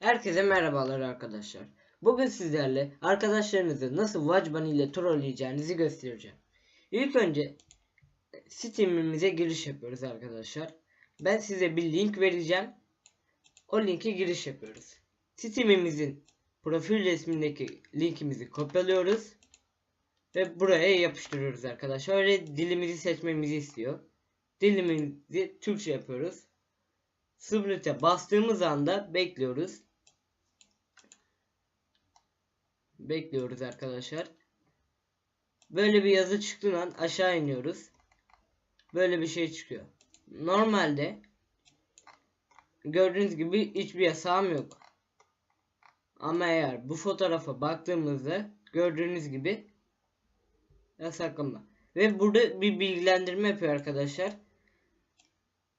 Herkese merhabalar arkadaşlar. Bugün sizlerle arkadaşlarınızı nasıl Vajban ile trolleyeceğinizi göstereceğim. İlk önce Steam'imize giriş yapıyoruz arkadaşlar. Ben size bir link vereceğim. O linke giriş yapıyoruz. Steam'imizin profil resmindeki linkimizi kopyalıyoruz. Ve buraya yapıştırıyoruz arkadaşlar. Öyle dilimizi seçmemizi istiyor. Dilimizi Türkçe yapıyoruz. Submit'e bastığımız anda bekliyoruz. Bekliyoruz arkadaşlar. Böyle bir yazı çıktığından aşağı iniyoruz. Böyle bir şey çıkıyor. Normalde gördüğünüz gibi hiçbir yasağım yok. Ama eğer bu fotoğrafa baktığımızda gördüğünüz gibi yasaklama. Ve burada bir bilgilendirme yapıyor arkadaşlar.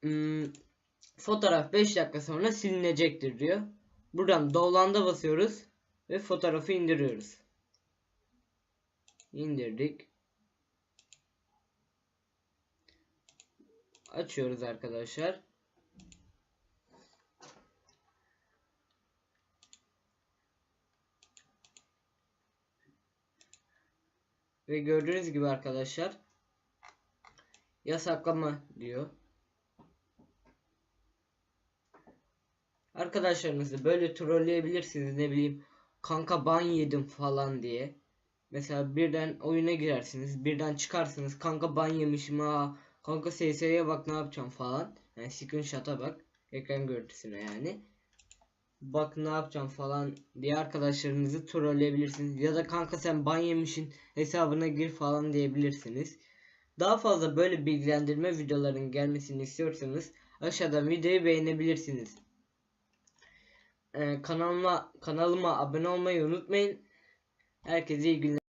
Hmm, fotoğraf 5 dakika sonra silinecektir diyor. Buradan download'a basıyoruz ve fotoğrafı indiriyoruz. İndirdik. Açıyoruz arkadaşlar. Ve gördüğünüz gibi arkadaşlar yasaklama diyor. Arkadaşlarınızı böyle trolleyebilirsiniz ne bileyim kanka ban yedim falan diye. Mesela birden oyuna girersiniz birden çıkarsınız kanka ban yemişim ha kanka SS'ye bak ne yapacağım falan. Yani screenshot'a bak ekran görüntüsüne yani. Bak ne yapacağım falan diye arkadaşlarınızı trolleyebilirsiniz. Ya da kanka sen ban yemişin hesabına gir falan diyebilirsiniz. Daha fazla böyle bilgilendirme videoların gelmesini istiyorsanız aşağıdan videoyu beğenebilirsiniz. Ee, kanalıma kanalıma abone olmayı unutmayın. Herkese iyi günler.